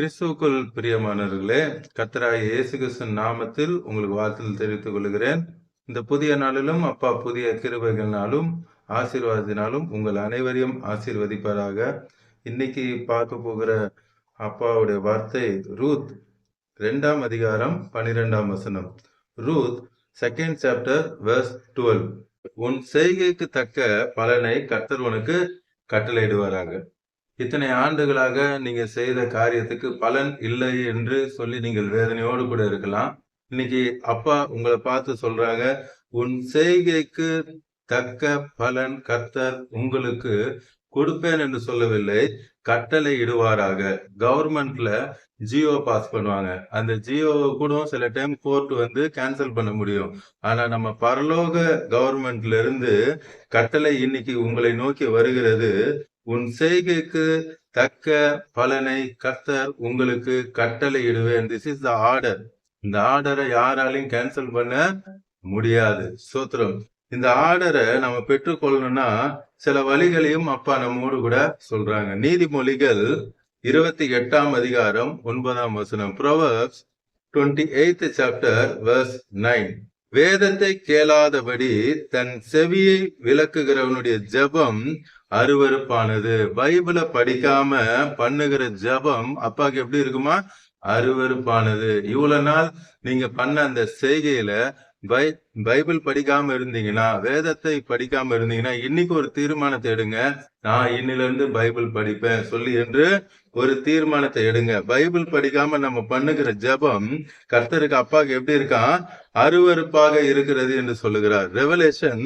கிறிஸ்துவுக்குள் பிரியமானவர்களே கத்தராய் இயேசு கிறிஸ்தன் நாமத்தில் உங்களுக்கு வாழ்த்துதல் தெரிவித்துக் கொள்கிறேன். இந்த புதிய நாளிலும் அப்பா புதிய கிருபைகளினாலும் ஆசீர்வாதத்தினாலும் உங்கள் அனைவரையும் ஆசீர்வதிப்பாராக. இன்னைக்கு பார்க்க போகிற அப்பாவுடைய வார்த்தை ரூத் ரெண்டாம் அதிகாரம் பனிரெண்டாம் வசனம். Ruth second chapter verse twelve உன் செய்கைக்கு தக்க பலனை கர்த்தர் உனக்கு கட்டளையிடுவாராக. இத்தனை ஆண்டுகளாக நீங்க செய்த காரியத்துக்கு பலன் இல்லை என்று சொல்லி நீங்கள் வேதனையோடு கூட இருக்கலாம். இன்னைக்கு அப்பா உங்களை பார்த்து சொல்றாங்க உன் செய்கைக்கு தக்க பலன் கர்த்தர் உங்களுக்கு கொடுப்பேன் என்று சொல்லவில்லை. கட்டளை இடுவாராக. கவர்மெண்ட்ல ஜியோ பாஸ் பண்ணுவாங்க. அந்த ஜியோவை கூட சில டைம் கோர்ட் வந்து கேன்சல் பண்ண முடியும். ஆனா நம்ம பரலோக கவர்மெண்ட்ல இருந்து கட்டளை இன்னைக்கு உங்களை நோக்கி வருகிறது. உன் செய்கைக்கு தக்க பலனை கர்த்தர் உங்களுக்கு கட்டளை இடுவேன் திஸ் இஸ் த ஆர்டர் இந்த ஆர்டரை யாராலையும் கேன்சல் பண்ண முடியாது. சோத்திரம். இந்த ஆர்டரை நம்ம பெற்றுக்கொள்ளணும்னா சில வழிகளையும் அப்பா நம்மோடு கூட சொல்றாங்க. நீதிமொழிகள் இருபத்தி எட்டாம் அதிகாரம் ஒன்பதாம் வசனம். Proverbs twenty eight chapter verse nine வேதத்தை கேளாதபடி தன் செவியை விளக்குகிறவனுடைய ஜெபம் அருவருப்பானது. பைபிளை படிக்காம பண்ணுகிற ஜெபம் அப்பாவுக்கு எப்படி இருக்குமா? அருவருப்பானது. இவ்வளவு நாள் நீங்க பண்ண அந்த செய்கையில பை பைபிள் படிக்காம இருந்தீங்கன்னா வேதத்தை படிக்காம இருந்தீங்கன்னா இன்னைக்கு ஒரு தீர்மானத்தை எடுங்க. நான் இன்னில இருந்து பைபிள் படிப்பேன் சொல்லி என்று ஒரு தீர்மானத்தை எடுங்க. பைபிள் படிக்காம நம்ம பண்ணுகிற ஜெபம் கர்த்தருக்கு அப்பாவுக்கு எப்படி இருக்கான்? அருவருப்பாக இருக்கிறது என்று சொல்லுகிறார். Revelation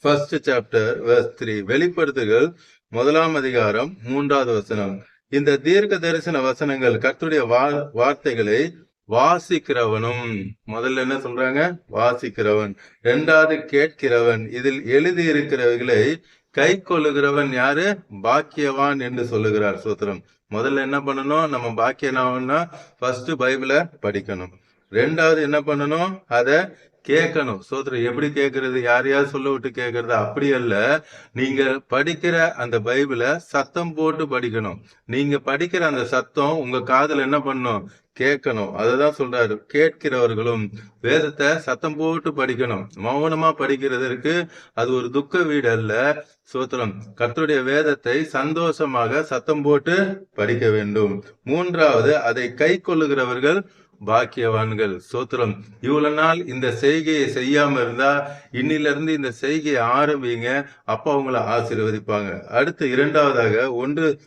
first chapter verse three வெளிப்படுத்துகள் முதலாம் அதிகாரம் மூன்றாவது வசனம். இந்த தீர்க்க தரிசன வசனங்கள் கர்த்துடைய வா- வார்த்தைகளை வாசிக்கிறவனும் முதல்ல என்ன சொல்றாங்க? வாசிக்கிறவன். இரண்டாவது கேட்கிறவன். இதில் எழுதி இருக்கிறவைகளை கை கொள்ளுகிறவன் யாரு? பாக்கியவான் என்று சொல்லுகிறார் சூத்திரம். முதல்ல என்ன பண்ணணும்? நம்ம பாக்கியனாவன்னா ஃபர்ஸ்ட் பைபிளை படிக்கணும். ரெண்டாவது என்ன பண்ணணும்? அதை கேட்கணும். சோத்திரம் எப்படி கேட்கறது? யாரையாவது சொல்ல விட்டு கேட்கறது? அப்படி அல்ல. நீங்க படிக்கிற அந்த பைபிளை சத்தம் போட்டு படிக்கணும். நீங்க படிக்கிற அந்த சத்தம் உங்க காதுல என்ன பண்ணும்? கேட்கணும். அதுதான் சொல்றாரு. கேட்கிறவர்களும் வேதத்தை சத்தம் போட்டு படிக்கணும். மௌனமா படிக்கிறதற்கு அது ஒரு துக்க வீடு அல்ல. சோத்திரம் கர்த்தருடைய வேதத்தை சந்தோஷமாக சத்தம் போட்டு படிக்க வேண்டும். மூன்றாவது அதை கை கொள்ளுகிறவர்கள் பாக்கியவான்கள் சோத்திரம். இவ்வளவு நாள் இந்த செய்கையை செய்யாம இருந்தா இன்னிலிருந்து இந்த செய்கையை ஆரம்பிங்க அப்பா அவங்கள ஆசீர்வதிப்பாங்க. அடுத்து இரண்டாவதாக ஒன்று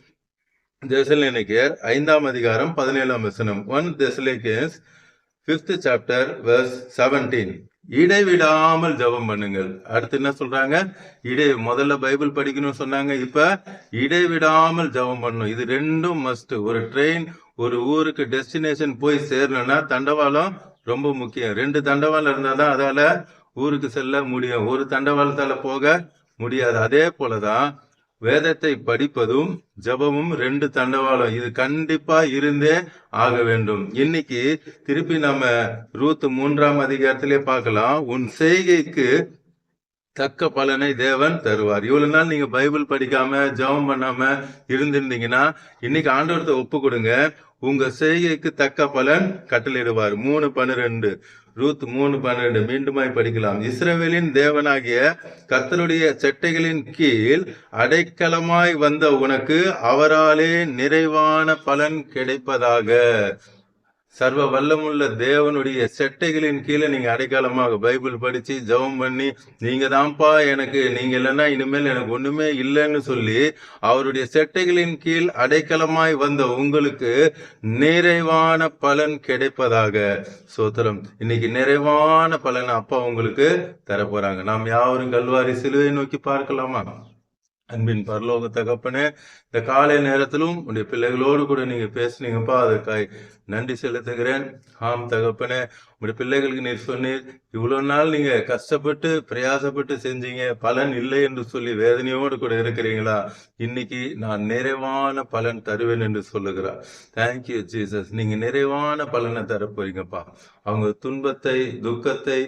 தெசலேனிக்கேர் ஐந்தாம் அதிகாரம் பதினேழாம் வசனம். One Thessalonians fifth chapter verse seventeen இடைவிடாமல் ஜெபம் பண்ணுங்கள். அடுத்து என்ன சொல்றாங்க? இடை முதல்ல பைபிள் படிக்கணும்னு சொன்னாங்க இப்ப இடைவிடாமல் ஜெபம் பண்ணணும் இது ரெண்டும் மஸ்ட் ஒரு ட்ரெயின் ஒரு ஊருக்கு டெஸ்டினேஷன் போய் சேரணும்னா தண்டவாளம் ரொம்ப முக்கியம். ரெண்டு தண்டவாளம் இருந்தால் தான் அதால் ஊருக்கு செல்ல முடியும். ஒரு தண்டவாளத்தால் போக முடியாது. அதே போலதான் வேதத்தை படிப்பதும் ஜெபமும் ரெண்டு தண்டவாளம். இது கண்டிப்பா இருந்தே ஆக வேண்டும். இன்னைக்கு திருப்பி நம்ம ரூத் மூன்றாம் அதிகாரத்திலே பார்க்கலாம். உன் செய்கைக்கு தக்க பலனை தேவன் தருவார். இவ்வளவு நாள் நீங்க பைபிள் படிக்காம ஜெபம் பண்ணாம இருந்திருந்தீங்கன்னா இன்னைக்கு ஆண்டவரத்தை ஒப்பு கொடுங்க. உங்க செய்கைக்கு தக்க பலன் கட்டளிடுவார் மூணு பன்னிரெண்டு. ரூத் மூணு பன்னிரெண்டு. மீண்டுமாய் படிக்கலாம். இஸ்ரவேலின் தேவனாகிய கத்தருடைய செட்டைகளின் கீழ் அடைக்கலமாய் வந்த உனக்கு அவராலே நிறைவான பலன் கிடைப்பதாக. சர்வ வல்லமுள்ள தேவனுடைய செட்டைகளின் கீழே நீங்க அடைக்காலமாக பைபிள் படிச்சு ஜெபம் பண்ணி நீங்க தான்ப்பா எனக்கு நீங்க இல்லைன்னா இனிமேல் எனக்கு ஒண்ணுமே இல்லைன்னு சொல்லி அவருடைய செட்டைகளின் கீழ் அடைக்கலமாய் வந்த உங்களுக்கு நிறைவான பலன் கிடைப்பதாக சோத்திரம் இன்னைக்கு நிறைவான பலன் அப்பா உங்களுக்கு தரப்போறாங்க. நாம் யாவரும் கல்வாரி சிலுவை நோக்கி பார்க்கலாமா? அன்பின் பரலோக தகப்பனே இந்த காலை நேரத்திலும் உடைய பிள்ளைகளோடு கூட நீங்க பேசுனீங்கப்பா அதற்காய் நன்றி செலுத்துகிறேன். ஆம் தகப்பனே உடைய பிள்ளைகளுக்கு நீர் சொன்னீர். இவ்வளவு நாள் நீங்க கஷ்டப்பட்டு பிரயாசப்பட்டு செஞ்சீங்க. பலன் இல்லை என்று சொல்லி வேதனையோடு கூட இருக்கிறீங்களா? இன்னைக்கு நான் நிறைவான பலன் தருவேன் என்று சொல்லுகிறார். தேங்க்யூ ஜீசஸ் நீங்க நிறைவான பலனை தரப்போறீங்கப்பா. அவங்க துன்பத்தை துக்கத்தை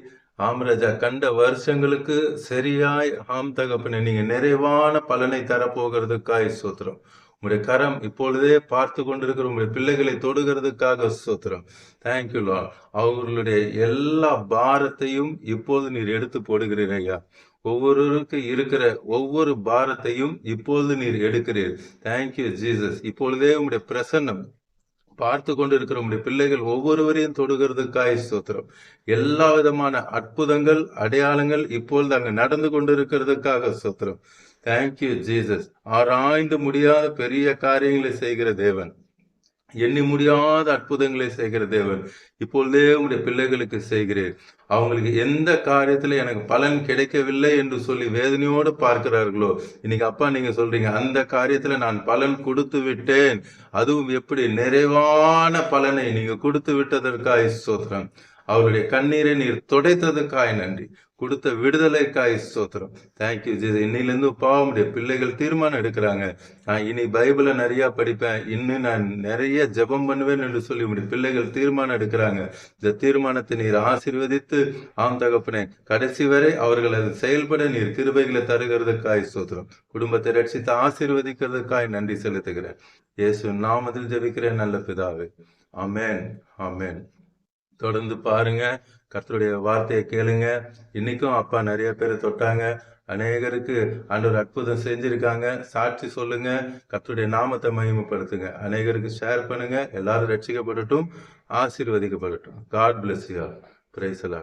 ஆம்ராஜா கண்ட வருஷங்களுக்கு சரியாய் ஆம் தகப்பனே நீங்க நிறைவான பலனை தரப்போகிறதுக்காய் சோத்திரம் உங்களுடைய கரம் இப்பொழுதே பார்த்து கொண்டிருக்கிற உங்களுடைய பிள்ளைகளை தொடுகிறதுக்காக ஸ்தோத்திரம். தேங்க்யூ லா அவர்களுடைய எல்லா பாரத்தையும் இப்போது நீர் எடுத்து போடுகிறீர் ஐயா. ஒவ்வொருவருக்கு இருக்கிற ஒவ்வொரு பாரத்தையும் இப்பொழுது நீர் எடுக்கிறீர். தேங்க்யூ ஜீசஸ் இப்பொழுதே உங்களுடைய பிரசன்னம் பார்த்து கொண்டு இருக்கிற உங்களுடைய பிள்ளைகள் ஒவ்வொருவரையும் தொடுகிறதுக்காய் ஸ்தோத்திரம். எல்லா விதமான அற்புதங்கள் அடையாளங்கள் இப்பொழுது அங்கே நடந்து கொண்டிருக்கிறதுக்காக ஸ்தோத்திரம். தேங்க்யூ ஜீசஸ் ஆராய்ந்து முடியாத பெரிய காரியங்களை செய்கிற தேவன். எண்ணி முடியாத அற்புதங்களை செய்கிற தேவன். இப்பொழுதே உங்களுடைய பிள்ளைகளுக்கு செய்கிறேன். அவங்களுக்கு எந்த காரியத்துல எனக்கு பலன் கிடைக்கவில்லை என்று சொல்லி வேதனையோடு பார்க்கிறார்களோ இன்னைக்கு அப்பா நீங்க சொல்றீங்க அந்த காரியத்துல நான் பலன் கொடுத்து விட்டேன். அதுவும் எப்படி? நிறைவான பலனை நீங்க கொடுத்து விட்டதற்காக ஸ்தோத்திரம். அவருடைய கண்ணீரை நீர் துடைத்ததுக்காய் நன்றி. கொடுத்த விடுதலைக்காய் ஸ்தோத்திரம். தேங்க்யூ ஜீஸ் இன்னிலிருந்து பாவமுடைய பிள்ளைகள் தீர்மானம் எடுக்கிறாங்க. நான் இனி பைபிளை நிறையா படிப்பேன். இன்னும் நான் நிறைய ஜெபம் பண்ணுவேன் என்று சொல்லி உடைய பிள்ளைகள் தீர்மானம் எடுக்கிறாங்க. இந்த தீர்மானத்தை நீர் ஆசீர்வதித்து ஆம் தகப்பனே கடைசி வரை அவர்கள் செயல்பட நீர் கிருபைகளை தருகிறதுக்காய் ஸ்தோத்திரம். குடும்பத்தை ரட்சித்து ஆசீர்வதிக்கிறதுக்காய் நன்றி செலுத்துகிறேன். இயேசு நாமதில் ஜெபிக்கிறேன் நல்ல பிதாவே. அமேன் அமேன் தொடர்ந்து பாருங்க. கர்த்தருடைய வார்த்தையை கேளுங்க. இன்னைக்கும் அப்பா நிறைய பேரை தொட்டாங்க. அநேகருக்கு ஆண்டவர் அற்புதம் செஞ்சிருக்காங்க. சாட்சி சொல்லுங்க. கர்த்தருடைய நாமத்தை மகிமைப்படுத்துங்க. அநேகருக்கு ஷேர் பண்ணுங்க. எல்லாரும் ரட்சிக்கப்படட்டும் ஆசீர்வதிக்கப்படட்டும். God bless you பிரைசலா